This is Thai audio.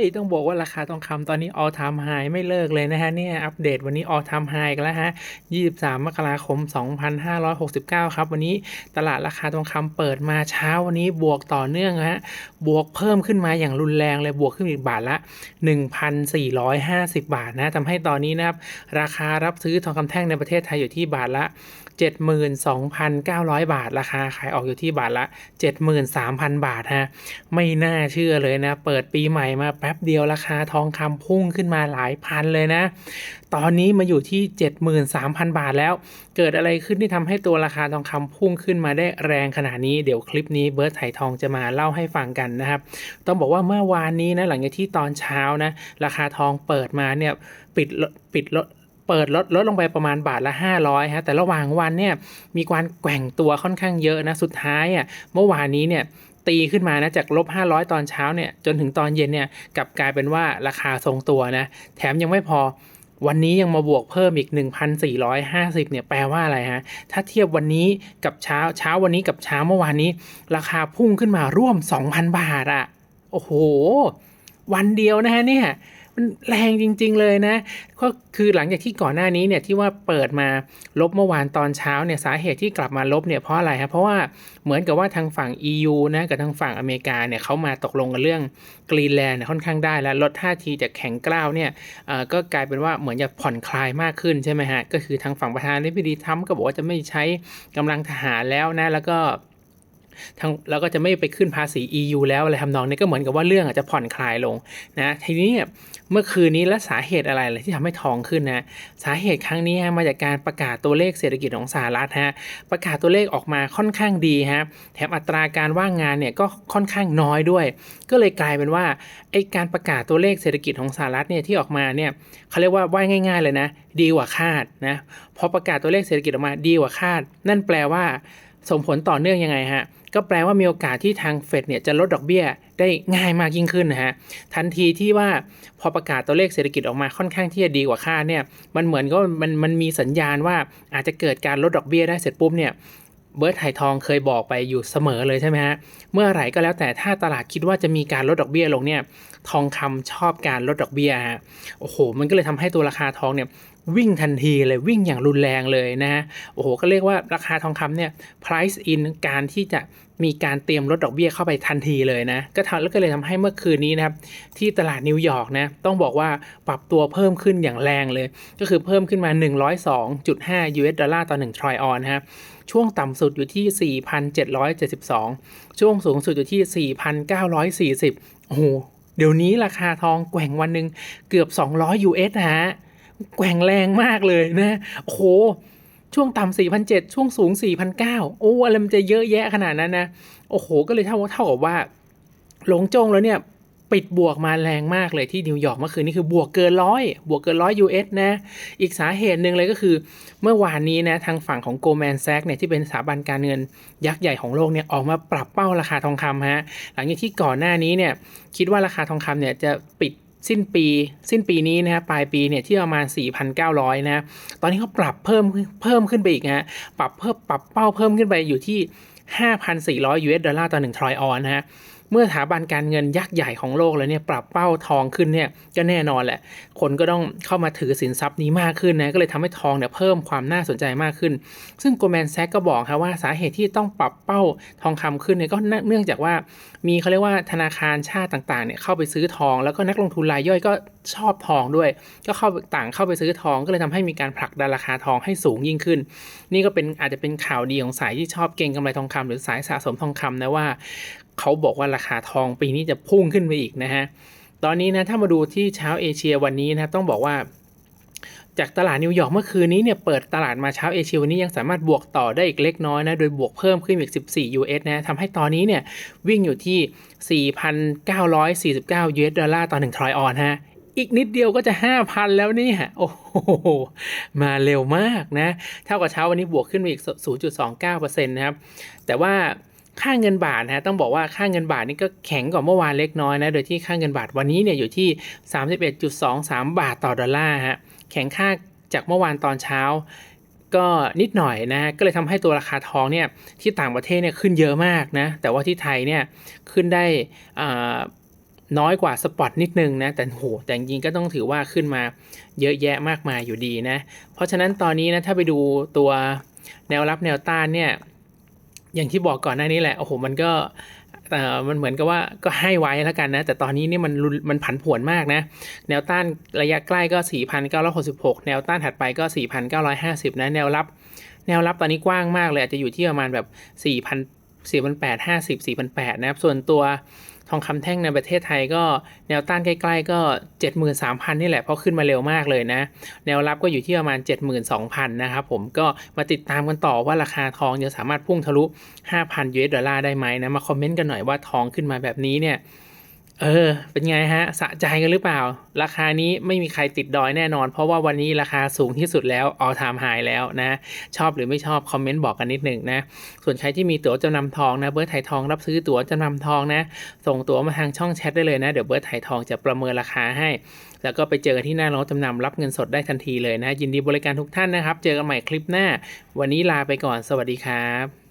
ย ต้องบอกว่าราคาทองคำตอนนี้ all time high ไม่เลิกเลยนะฮะเนี่ยอัปเดตวันนี้ all time high กันแล้วฮะ 23 มกราคม 2569 ครับ วันนี้ตลาดราคาทองคำเปิดมาเช้าวันนี้บวกต่อเนื่องฮะบวกเพิ่มขึ้นมาอย่างรุนแรงเลยบวกขึ้นอีกบาทละ 1,450 บาทนะทำให้ตอนนี้นะครับ ราคารับซื้อทองคำแท่งในประเทศไทยอยู่ที่บาทละ 72,900 บาท ราคาขายออกอยู่ที่บาทละ 73,000 บาทฮะไม่น่าเชื่อเลยนะ เปิดปีใหม่มาแป๊บเดียวราคาทองคำพุ่งขึ้นมาหลายพันเลยนะ ตอนนี้มาอยู่ที่ 73,000 บาทแล้ว เกิดอะไรขึ้นที่ทำให้ตัวราคาทองคำพุ่งขึ้นมาได้แรงขนาดนี้เดี๋ยวคลิปนี้เบิร์ตไถ่ทองจะมาเล่าให้ฟังกันนะครับ ต้องบอกว่าเมื่อวานนี้นะหลังจากที่ตอนเช้านะ ราคาทองเปิดมาเนี่ยปิดลดปิดลดเปิดลดลดลงไปประมาณบาทละ 500ฮะแต่ระหว่างวันเนี่ยมีการแกว่งตัวค่อนข้างเยอะนะสุดท้ายอะเมื่อวานนี้เนี่ย ตีขึ้นมานะจากลบ500 ตอนเช้าเนี่ยจนถึงตอนเย็นเนี่ยกลับกลายเป็นว่าราคาทรงตัวนะแถมยังไม่พอวันนี้ยังมาบวกเพิ่มอีก 1,450 เนี่ย แปลว่าอะไรฮะ ถ้าเทียบวันนี้กับเช้า เช้าวันนี้กับเช้าเมื่อวานนี้ ราคาพุ่งขึ้นมาร่วม 2,000 บาทอะโอ้โห วันเดียวนะฮะเนี่ย มันแรงจริง ๆ เลยนะ ก็คือหลังจากที่ก่อนหน้านี้เนี่ยที่ว่าเปิดมาลบเมื่อวานตอนเช้าเนี่ยสาเหตุที่กลับมาลบเนี่ยเพราะอะไรครับเพราะว่าเหมือนกับว่าทางฝั่ง EU นะกับทางฝั่งอเมริกาเนี่ยเขามาตกลงกันเรื่องกรีนแลนด์ค่อนข้างได้แล้วลดท่าทีจากแข็งกล้าวเนี่ยก็กลายเป็นว่าเหมือนจะผ่อนคลายมากขึ้นใช่ไหมฮะก็คือทางฝั่งประธานาธิบดีทรัมก็บอกว่าจะไม่ใช้กำลังทหารแล้วนะแล้วก็ ทางแล้วก็จะไม่ไปขึ้นภาษี EU แล้วอะไรทำนองนี้ก็เหมือนกับว่าเรื่องอาจจะผ่อนคลายลงนะทีนี้เนี่ยเมื่อคืนนี้และสาเหตุอะไรเลยที่ทำให้ทองขึ้นนะสาเหตุครั้งนี้ฮะมาจากการประกาศตัวเลขเศรษฐกิจของสหรัฐฮะประกาศตัวเลขออกมาค่อนข้างดีฮะแถมอัตราการว่างงานเนี่ยก็ค่อนข้างน้อยด้วย ก็เลยกลายเป็นว่าไอการประกาศตัวเลขเศรษฐกิจของสหรัฐเนี่ยที่ออกมาเนี่ยเขาเรียกว่าว่าง่าย ๆ เลยนะ ดีกว่าคาดนะพอประกาศตัวเลขเศรษฐกิจออกมาดีกว่าคาด นั่นแปลว่า ส่งผลต่อเนื่องยังไงฮะ ก็แปลว่ามีโอกาสที่ทางเฟดเนี่ยจะลดดอกเบี้ยได้ง่ายมากยิ่งขึ้นนะฮะ ทันทีที่ว่าพอประกาศตัวเลขเศรษฐกิจออกมาค่อนข้างที่จะดีกว่าคาดเนี่ย มันเหมือนก็มันมันมีสัญญาณว่าอาจจะเกิดการลดดอกเบี้ยได้เสร็จปุ๊บเนี่ย เบิร์ตไถ่ทองเคยบอกไปอยู่เสมอเลยใช่ไหมฮะ เมื่อไหร่ก็แล้วแต่ถ้าตลาดคิดว่าจะมีการลดดอกเบี้ยลงเนี่ย ทองคำชอบการลดดอกเบี้ยฮะ โอ้โห มันก็เลยทำให้ตัวราคาทองเนี่ยวิ่งทันทีเลยวิ่งอย่างรุนแรงเลยนะฮะ โอ้โห ก็เรียกว่าราคาทองคำเนี่ย price in การที่จะมีการเตรียมลดดอกเบี้ยเข้าไปทันทีเลยนะ ก็ทำแล้วก็เลยทำให้เมื่อคืนนี้นะครับ ที่ตลาดนิวยอร์กนะ ต้องบอกว่าปรับตัวเพิ่มขึ้นอย่างแรงเลย ก็คือเพิ่มขึ้นมา 102.5 US ดอลลาร์ต่อ1ทรอยออนนะฮะช่วงต่ำสุดอยู่ที่ 4,772 ช่วงสูงสุดอยู่ที่ 4,940 โอ้โห เดี๋ยวนี้ราคาทองแกว่งวันหนึ่งเกือบ 200 US นะฮะ แกว่งแรงมากเลยนะ โอ้โห ช่วงต่ำ4,007ช่วงสูง 4,009โอ้ อะไรมันจะเยอะแยะขนาดนั้นนะ โอ้โห ก็เลยเท่าเท่ากับว่าหลงจงแล้วเนี่ย ปิดบวกมาแรงมากเลยที่นิวยอร์กเมื่อคืนนี้คือบวกเกินร้อยบวกเกินร้อย US นะ อีกสาเหตุหนึ่งเลยก็คือ เมื่อวานนี้นะทางฝั่งของ Goldman Sachs เนี่ยที่เป็นสถาบันการเงินยักษ์ใหญ่ของโลกเนี่ยออกมาปรับเป้าราคาทองคำฮะหลังจากที่ก่อนหน้านี้เนี่ยคิดว่าราคาทองคำเนี่ยจะปิดสิ้นปีสิ้นปีนี้นะฮะปลายปีเนี่ยที่ประมาณ 4,900 นะตอนนี้เขาปรับเพิ่มเพิ่มขึ้นไปอีกฮะปรับเพิ่มปรับเป้าเพิ่มขึ้นไปอยู่ที่ 5,400 US ดอลลาร์ต่อ1ทรอยออนนะฮะ เมื่อสถาบันการเงินยักษ์ใหญ่ของโลกแล้วเนี่ยปรับเป้าทองขึ้นเนี่ยก็แน่นอนแหละ คนก็ต้องเข้ามาถือสินทรัพย์นี้มากขึ้นนะก็เลยทำให้ทองเนี่ยเพิ่มความน่าสนใจมากขึ้น ซึ่งโกลแมนแซกก็บอกครับว่าสาเหตุที่ต้องปรับเป้าทองคำขึ้นเนี่ยก็เนื่องจากว่ามีเขาเรียกว่าธนาคารชาติต่างๆเนี่ยเข้าไปซื้อทอง แล้วก็นักลงทุนรายย่อยก็ชอบทองด้วย ก็เข้าต่างเข้าไปซื้อทองก็เลยทำให้มีการผลักดันราคาทองให้สูงยิ่งขึ้น นี่ก็เป็นอาจจะเป็นข่าวดีของสายที่ชอบเก็งกำไรทองคำหรือสายสะสมทองคำนะว่า เขาบอกว่าราคาทองปีนี้จะพุ่งขึ้นไปอีกนะฮะ ตอนนี้นะถ้ามาดูที่เช้าเอเชียวันนี้นะต้องบอกว่า จากตลาดนิวยอร์กเมื่อคืนนี้เนี่ยเปิดตลาดมาเช้าเอเชียวันนี้ยังสามารถบวกต่อได้อีกเล็กน้อยนะโดยบวกเพิ่มขึ้นอีก 14 US นะทำให้ตอนนี้เนี่ยวิ่งอยู่ที่ 4,949 US ดอลลาร์ต่อ1ทรอยออนฮะอีกนิดเดียวก็จะ 5,000 แล้วเนี่ยโอ้โห มาเร็วมากนะ เท่ากับเช้าวันนี้บวกขึ้นมาอีก 0.29%นะครับ แต่ว่า ค่าเงินบาทนะฮะต้องบอกว่าค่าเงินบาทนี่ก็แข็งกว่าเมื่อวานเล็กน้อยนะโดยที่ค่าเงินบาทวันนี้เนี่ยอยู่ที่ 31.23 บาทต่อดอลลาร์ฮะแข็งค่าจากเมื่อวานตอนเช้า ก็นิดหน่อยนะก็เลยทำให้ตัวราคาทองเนี่ยที่ต่างประเทศเนี่ยขึ้นเยอะมากนะแต่ว่าที่ไทยเนี่ยขึ้นได้น้อยกว่าสปอตนิดนึงนะแต่โหแต่จริงก็ต้องถือว่าขึ้นมาเยอะแยะมากมายอยู่ดีนะเพราะฉะนั้นตอนนี้นะถ้าไปดูตัวแนวรับแนวต้านเนี่ย อย่างที่บอกก่อนหน้านี้แหละโอ้โหมันก็แต่มันเหมือนกับว่าก็ให้ไว้แล้วกันนะ แต่ตอนนี้นี่มันรุนมันผันผวนมากนะ แนวต้านระยะใกล้ก็ 4,966 แนวต้านถัดไปก็ 4,950 นะ แนวรับ แนวรับตอนนี้กว้างมากเลย อาจจะอยู่ที่ประมาณแบบ 4,000 4,850 4,800 นะครับ ส่วนตัว ทองคำแท่งในประเทศไทยก็แนวต้านใกล้ๆก็ 73,000 นี่แหละ เพราะขึ้นมาเร็วมากเลยนะ แนวรับก็อยู่ที่ประมาณ 72,000 นะครับผมก็มาติดตามกันต่อว่าราคาทองจะสามารถพุ่งทะลุ 5,000 US ดอลลาร์ได้ไหมนะ มาคอมเมนต์กันหน่อยว่าทองขึ้นมาแบบนี้เนี่ย เออ เป็นไงฮะ สะใจกันหรือเปล่า ราคานี้ไม่มีใครติดดอยแน่นอน เพราะว่าวันนี้ราคาสูงที่สุดแล้ว all time high แล้วนะ ชอบหรือไม่ชอบ คอมเมนต์บอกกันนิดหนึ่งนะ ส่วนใครที่มีตั๋วจำนำทองนะ เบิร์ดไทยทองรับซื้อตั๋วจำนำทองนะ ส่งตั๋วมาทางช่องแชทได้เลยนะ เดี๋ยวเบิร์ดไทยทองจะประเมินราคาให้ แล้วก็ไปเจอกันที่หน้าโรงจำนำรับเงินสดได้ทันทีเลยนะ ยินดีบริการทุกท่านนะครับ เจอกันใหม่คลิปหน้า วันนี้ลาไปก่อน สวัสดีครับ